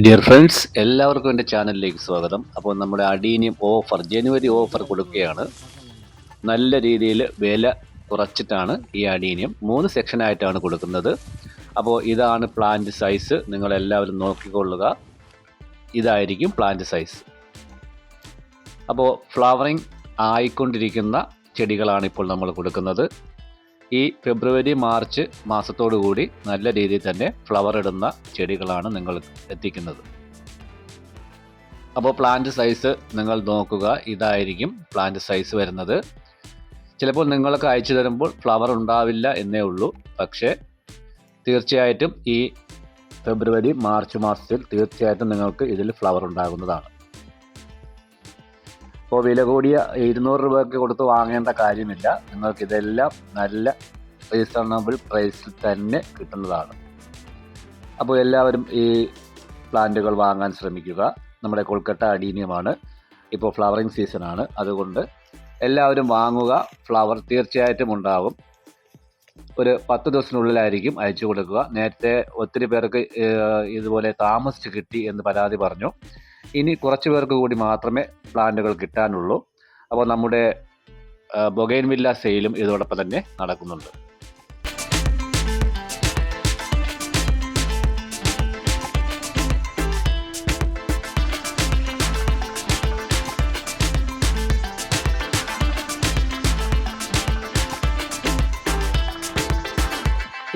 Dear friends എല്ലാവർക്കും എന്റെ ചാനലിലേക്ക് സ്വാഗതം. അപ്പോൾ നമ്മുടെ അടീനിയം ഓഫർ ജനുവരി ഓഫർ കൊടുക്കുകയാണ്. നല്ല രീതിയിൽ വില കുറച്ചിട്ടാണ് ഈ അടീനിയം മൂന്ന് സെക്ഷനായിട്ടാണ് കൊടുക്കുന്നത്. അപ്പോൾ ഇതാണ് പ്ലാന്റ് സൈസ് നിങ്ങളെല്ലാവരും നോക്കിക്കൊള്ളുക. ഇതായിരിക്കും പ്ലാന്റ് സൈസ് അപ്പോൾ ഫ്ലവറിങ് ആയിക്കൊണ്ടിരിക്കുന്ന ചെടികളാണ് ഇപ്പോൾ നമ്മൾ കൊടുക്കുന്നത്. ഈ ഫെബ്രുവരി മാർച്ച് മാസത്തോടു കൂടി നല്ല രീതിയിൽ തന്നെ ഫ്ലവർ ഇടുന്ന ചെടികളാണ് നിങ്ങൾ എത്തിക്കുന്നത്. അപ്പോൾ പ്ലാന്റ് സൈസ് നിങ്ങൾ നോക്കുക. ഇതായിരിക്കും പ്ലാന്റ് സൈസ് വരുന്നത്. ചിലപ്പോൾ നിങ്ങൾക്ക് അയച്ചു തരുമ്പോൾ ഫ്ലവർ ഉണ്ടാവില്ല എന്നേ ഉള്ളൂ. പക്ഷേ തീർച്ചയായിട്ടും ഈ ഫെബ്രുവരി മാർച്ച് മാസത്തിൽ തീർച്ചയായിട്ടും നിങ്ങൾക്ക് ഇതിൽ ഫ്ലവർ ഉണ്ടാകുന്നതാണ്. അപ്പോൾ വില കൂടിയ ഇരുന്നൂറ് രൂപയ്ക്ക് കൊടുത്ത് വാങ്ങേണ്ട കാര്യമില്ല. നിങ്ങൾക്ക് ഇതെല്ലാം നല്ല റീസണബിൾ പ്രൈസിൽ തന്നെ കിട്ടുന്നതാണ്. അപ്പോൾ എല്ലാവരും ഈ പ്ലാന്റുകൾ വാങ്ങാൻ ശ്രമിക്കുക. നമ്മുടെ കൊൽക്കട്ട അടീനിയമാണ്. ഇപ്പോൾ ഫ്ലവറിങ് സീസണാണ് അതുകൊണ്ട് എല്ലാവരും വാങ്ങുക. ഫ്ലവർ തീർച്ചയായിട്ടും ഉണ്ടാകും ഒരു പത്ത് ദിവസത്തിനുള്ളിലായിരിക്കും അയച്ചു കൊടുക്കുക. നേരത്തെ ഒത്തിരി പേർക്ക് ഇതുപോലെ താമസിച്ച് കിട്ടി എന്ന് പരാതി പറഞ്ഞു. ഇനി കുറച്ച് പേർക്ക് കൂടി മാത്രമേ പ്ലാന്റുകൾ കിട്ടാനുള്ളൂ. അപ്പോൾ നമ്മുടെ ബൊഗൈൻവില്ല സെയിലും ഇതോടൊപ്പം തന്നെ നടക്കുന്നുണ്ട്.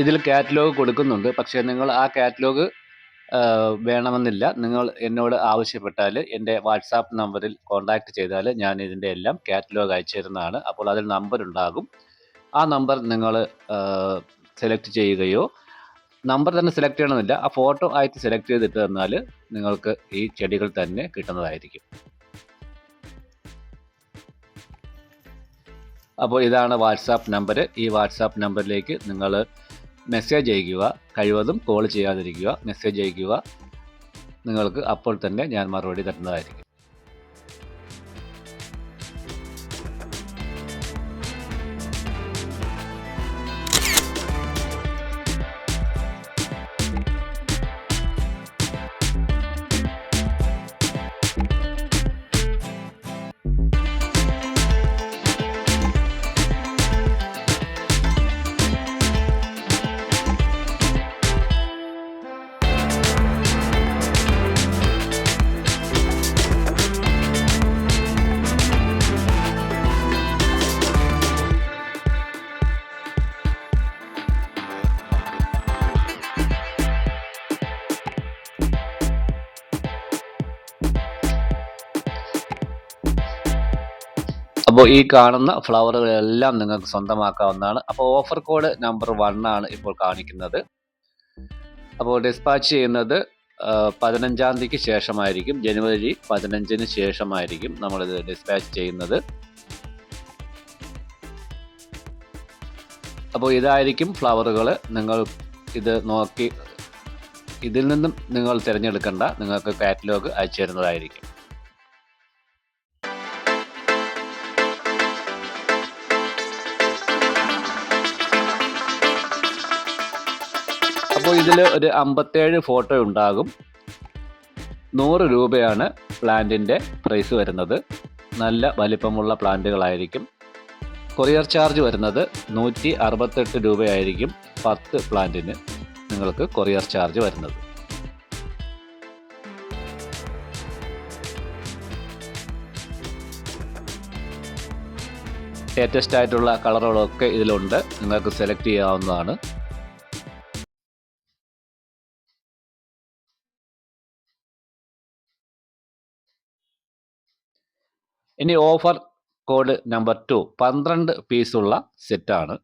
ഇതിൽ കാറ്റലോഗ് കൊടുക്കുന്നുണ്ട്. പക്ഷേ നിങ്ങൾ ആ കാറ്റലോഗ് വേണമെന്നില്ല. നിങ്ങൾ എന്നോട് ആവശ്യപ്പെട്ടാൽ എന്റെ വാട്സാപ്പ് നമ്പറിൽ കോൺടാക്റ്റ് ചെയ്താൽ ഞാൻ ഇതിന്റെ എല്ലാം കാറ്റലോഗ് അയച്ചു തരുന്നതാണ്. അപ്പോൾ അതിൽ നമ്പർ ഉണ്ടാകും. ആ നമ്പർ നിങ്ങൾ സെലക്ട് ചെയ്യുകയോ നമ്പർ തന്നെ സെലക്ട് ചെയ്യണമെന്നില്ല. ആ ഫോട്ടോ ആയിട്ട് സെലക്ട് ചെയ്തിട്ട് തന്നാൽ നിങ്ങൾക്ക് ഈ ചെടികൾ തന്നെ കിട്ടുന്നതായിരിക്കും. അപ്പോൾ ഇതാണ് വാട്സാപ്പ് നമ്പർ ഈ വാട്സാപ്പ് നമ്പറിലേക്ക് നിങ്ങൾ മെസ്സേജ് അയക്കുക കഴിവതും കോൾ ചെയ്യാതിരിക്കുക മെസ്സേജ് അയക്കുക നിങ്ങൾക്ക് അപ്പോൾ തന്നെ ഞാൻ മറുപടി തരുന്നതായിരിക്കും. അപ്പോൾ ഈ കാണുന്ന ഫ്ലവറുകളെല്ലാം നിങ്ങൾക്ക് സ്വന്തമാക്കാവുന്നതാണ്. അപ്പോൾ ഓഫർ കോഡ് നമ്പർ വൺ ആണ് ഇപ്പോൾ കാണിക്കുന്നത്. അപ്പോൾ ഡിസ്പാച്ച് ചെയ്യുന്നത് പതിനഞ്ചാം തീയതിക്ക് ശേഷമായിരിക്കും. ജനുവരി പതിനഞ്ചിന് ശേഷമായിരിക്കും നമ്മളിത് ഡിസ്പാച്ച് ചെയ്യുന്നത്. അപ്പോൾ ഇതായിരിക്കും ഫ്ലവറുകൾ നിങ്ങൾ ഇത് നോക്കി ഇതിൽ നിന്നും നിങ്ങൾ തിരഞ്ഞെടുക്കേണ്ട. നിങ്ങൾക്ക് കാറ്റലോഗ് അയച്ചു തരുന്നതായിരിക്കും. അപ്പോൾ ഇതിൽ ഒരു അമ്പത്തേഴ് ഫോട്ടോ ഉണ്ടാകും. നൂറ് രൂപയാണ് പ്ലാന്റിന്റെ പ്രൈസ് വരുന്നത്. നല്ല വലിപ്പമുള്ള പ്ലാന്റുകളായിരിക്കും കൊറിയർ ചാർജ് വരുന്നത് നൂറ്റി അറുപത്തെട്ട് രൂപയായിരിക്കും പത്ത് പ്ലാന്റിന് നിങ്ങൾക്ക് കൊറിയർ ചാർജ് വരുന്നത്. ലേറ്റസ്റ്റ് ആയിട്ടുള്ള കളറുകളൊക്കെ ഇതിലുണ്ട്. നിങ്ങൾക്ക് സെലക്ട് ചെയ്യാവുന്നതാണ്. ഇനി ഓഫർ കോഡ് നമ്പർ ടു പന്ത്രണ്ട് പീസുള്ള സെറ്റാണ്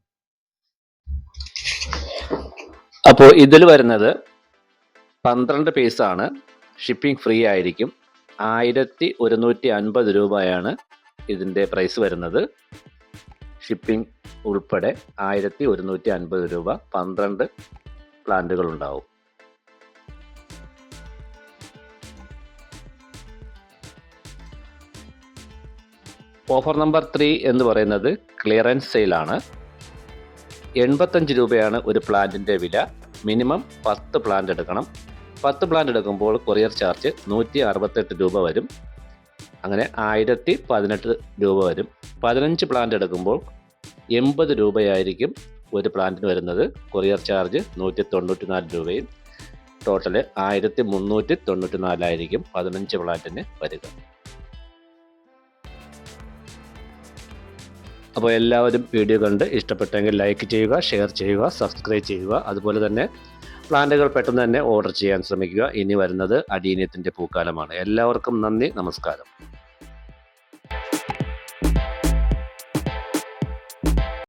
അപ്പോൾ ഇതിൽ വരുന്നത് പന്ത്രണ്ട് പീസാണ് ഷിപ്പിംഗ് ഫ്രീ ആയിരിക്കും. ആയിരത്തി ഒരുന്നൂറ്റി അൻപത് രൂപയാണ് ഇതിന്റെ പ്രൈസ് വരുന്നത്. ഷിപ്പിംഗ് ഉൾപ്പെടെ ആയിരത്തി ഒരുന്നൂറ്റി അൻപത് രൂപ പന്ത്രണ്ട് പ്ലാന്റുകൾ ഉണ്ടാവും. ഓഫർ നമ്പർ ത്രീ എന്ന് പറയുന്നത് ക്ലിയറൻസ് സെയിലാണ്. എൺപത്തഞ്ച് രൂപയാണ് ഒരു പ്ലാന്റിന്റെ വില. മിനിമം പത്ത് പ്ലാന്റ് എടുക്കണം. പത്ത് പ്ലാന്റ് എടുക്കുമ്പോൾ കൊറിയർ ചാർജ് നൂറ്റി അറുപത്തെട്ട് രൂപ വരും. അങ്ങനെ ആയിരത്തി പതിനെട്ട് രൂപ വരും. പതിനഞ്ച് പ്ലാന്റ് എടുക്കുമ്പോൾ എൺപത് രൂപയായിരിക്കും ഒരു പ്ലാന്റിന് വരുന്നത്. കൊറിയർ ചാർജ് നൂറ്റി തൊണ്ണൂറ്റി നാല് രൂപയും. ടോട്ടൽ ആയിരത്തി മുന്നൂറ്റി തൊണ്ണൂറ്റി നാലായിരിക്കും പതിനഞ്ച് പ്ലാന്റിന് വരിക. അപ്പോൾ എല്ലാവരും വീഡിയോ കണ്ട് ഇഷ്ടപ്പെട്ടെങ്കിൽ ലൈക്ക് ചെയ്യുക ഷെയർ ചെയ്യുക സബ്സ്ക്രൈബ് ചെയ്യുക. അതുപോലെ തന്നെ പ്ലാന്റുകൾ പെട്ടെന്ന് തന്നെ ഓർഡർ ചെയ്യാൻ ശ്രമിക്കുക. ഇനി വരുന്നത് അടീനിയത്തിന്റെ പൂക്കാലമാണ്. എല്ലാവർക്കും നന്ദി നമസ്കാരം.